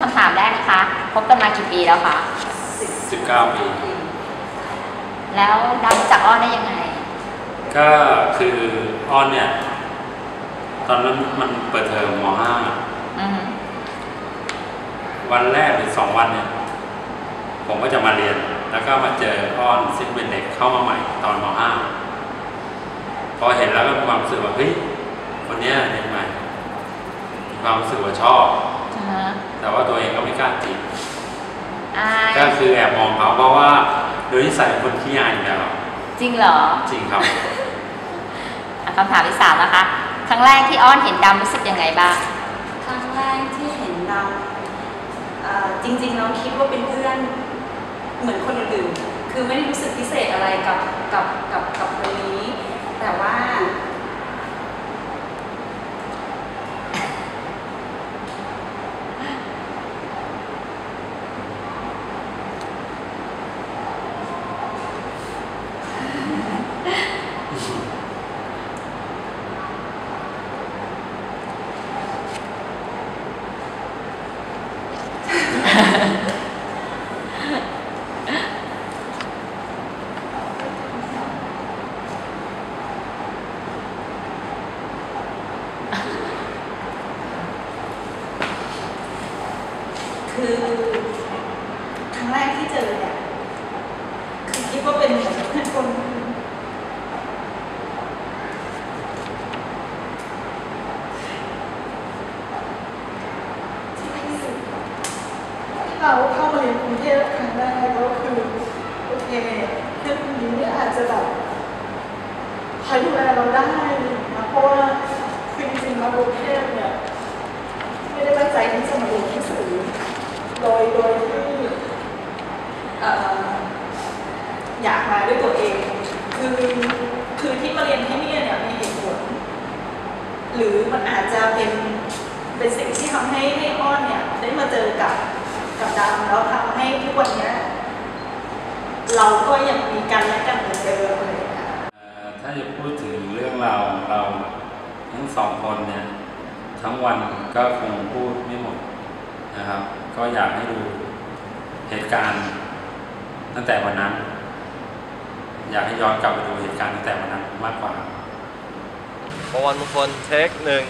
คำถามแรกนะคะคบกันมากี่ปีแล้วคะ19 ปี แล้วได้รู้จักอ้อนได้ยังไง ก็คืออ้อนเนี่ย ตอนนั้นมันเปิดเทอมม อือฮึ .5 วันแรกหรือสองวันเนี่ย ผมก็จะมาเรียน แล้วก็มาเจออ้อนซึ่งเป็นเด็กเข้ามาใหม่ตอนม .5 พอเห็นแล้วก็มีความรู้สึกว่าเฮ้ยคนเนี้ยเด็กใหม่มีความรู้สึกว่าชอบอือฮะ แต่ว่าตัวเองก็ไม่กล้าจีบอายก็คือแอบมองเขาเพราะว่าโดยนิสัยเป็นคนขี้อายอยู่แล้วจริงเหรอ จริงครับอะคำถามที่สามนะคะ ครั้งแรกที่อ้อนเห็นดำรู้สึกยังไงบ้าง ครั้งแรกที่เห็นเราเอ่อจริงๆเราคิดว่าเป็นเพื่อนเหมือนคนอื่นๆคือไม่ได้รู้สึกพิเศษอะไรกับกับกับกับคนนี้ แต่ว่า คือ ครั้งแรกที่เจอเนี่ยคือคิดว่าเป็นเหมือนคนที่เราเข้ามาเรียนกรุงเทพครั้งแรกก็คือโอเคเพื่อนคนนี้เนี่ยอาจจะแบบคอยดูแลเราได้นะเพราะว่าคือจริงๆมากรุงเทพเนี่ยไม่ได้ตั้งใจที่จะมาเรียนหนังสือโดยโดยที่อยากมาด้วยตัวเอง คือคือที่มาเรียนที่นี่เนี่ยมีเหตุผล หรือมันอาจจะเป็นเป็นสิ่งที่ทำให้ให้อ้อนเนี่ยได้มาเจอกับกับดำแล้วทำให้ทุกวันเนี้ยเราก็ยังมีกันและกันเหมือนเดิมเลยค่ะถ้าจะพูดถึงเรื่องราวของเราทั้งสองคนเนี่ยทั้งวันก็คงพูดไม่หมด นะครับ ก็อยากให้ดูเหตุการณ์ตั้งแต่วันนั้น อยากให้ย้อนกลับไปดูเหตุการณ์ตั้งแต่วันนั้นมากกว่าประวันมงคลเทคหนึ่ง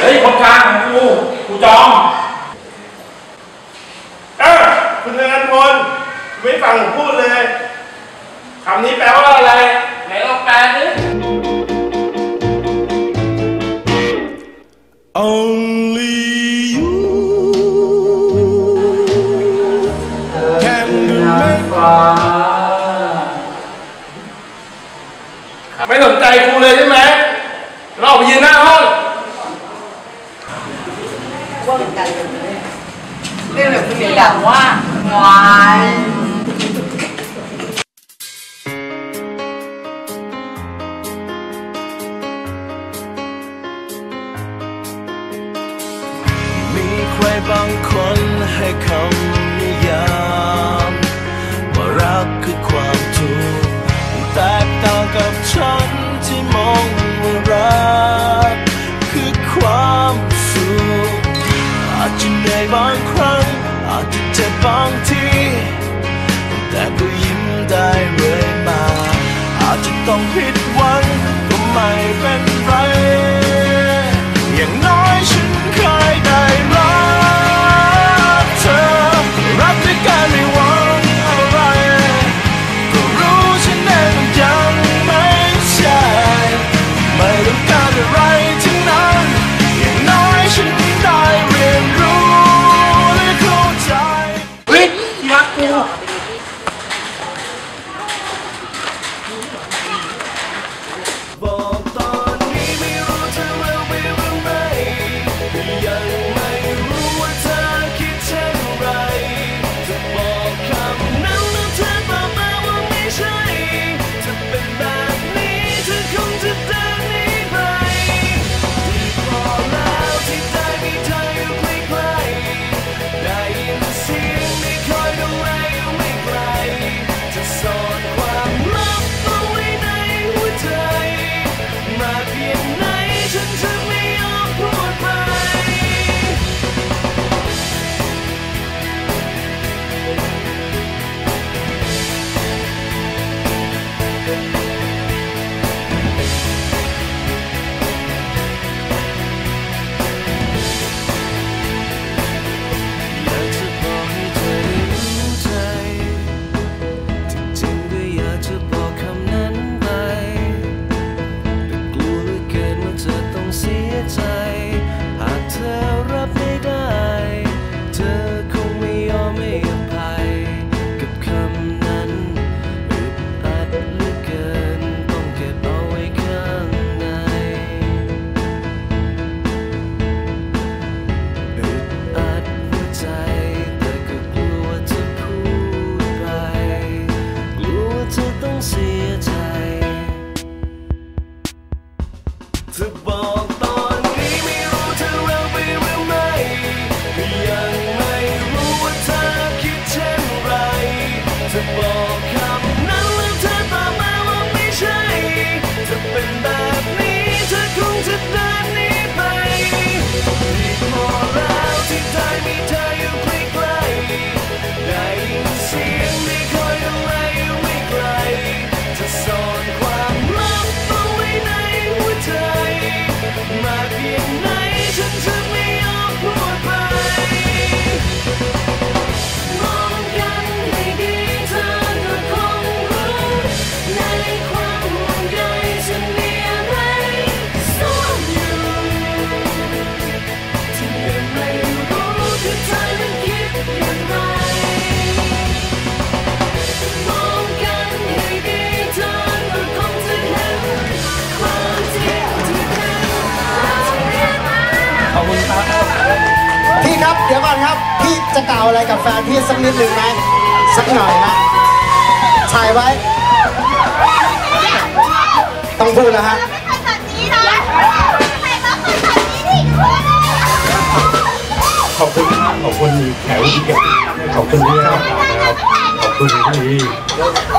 เฮ้ยคนกลางของกูกูจองเออคุณธนาพลไม่ฟังผมพูดเลยคำนี้แปลว่าอะไร อย่ บางทีแต่ก็ยิ้มได้เรื่อยมา อาจจะต้องผิดหวังก็ไม่เป็นไร พี่จะกล่าวอะไรกับแฟนพี่สักนิดหนึ่งไหมสักหน่อยนะถ่ายไว้ ต้องพูดนะฮะขอบคุณนะครับขอบคุณแขกผู้เกียรติขอบคุณที่ให้โอกาสนะครับขอบคุณที่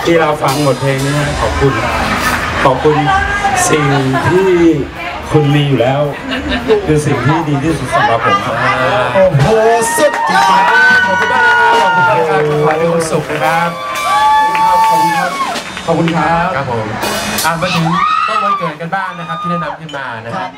ที่เราฟังบทเพลงนี้ขอบคุณ ขอบคุณสิ่งที่ คุณมีอยู่แล้ว คือสิ่งที่ดีที่สุดสำหรับผมครับโอ้โหสุดยอดขอบคุณมากขอบคุณครับขอให้มีความสุขนะครับขอบคุณครับขอบคุณครับครับผมอะมาถึงต้นวันเกิดกันบ้างนะครับ ที่แนะนำขึ้นมานะครับ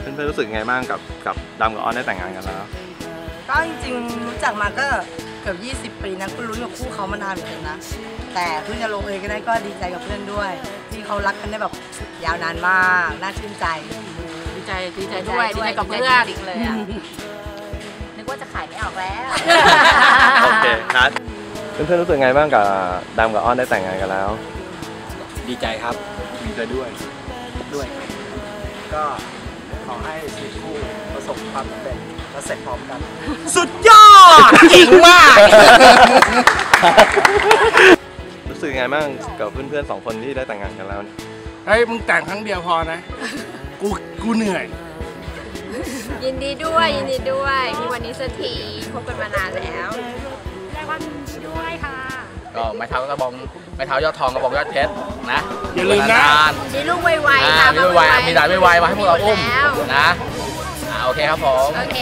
เพื่อนๆรู้สึกไงบ้างกับกับดำกับออนได้แต่งงานกันแล้ว ก็จริงๆรู้จักมาก็เกือบ 20 ปีนะก็ลุ้นกับคู่เขามานานเหมือนกันนะ แต่เพิ่งจะลงเอยกันได้ก็ดีใจกับเพื่อนด้วย ที่เขารักกันได้แบบยาวนานมากน่าชื่นใจ ดีใจดีใจด้วยดีใจกับเพื่อนจริงเลยอะนึกว่าจะขายไม่ออกแล้วโอเคครับเพื่อนๆรู้สึกไงบ้างกับดำกับออนได้แต่งงานกันแล้ว ดีใจครับดีใจด้วยด้วย ก็ขอให้ชีวิตคู่ประสบความสำเร็จ และเสร็จพร้อมกัน สุดยอดเก่งมาก รู้สึกไงบ้างกับเพื่อนๆสองคนที่ได้แต่งงานกันแล้วเนี่ยเฮ้ยมึงแต่งครั้งเดียวพอนะ กูกูเหนื่อย ยินดีด้วยยินดีด้วย มีวันนี้สักทีคบกันมานานแล้วก็ไม้เท้ากระบองไม้เท้ายอดทองกระบองยอดเพชรนะอย่าลืมนะนมีลูกไวๆๆอ่าค่ะมีไวๆมีหลานไวๆมาให้พวกเราอุ้มแล้วนะอ่า โอเคครับผม โอเค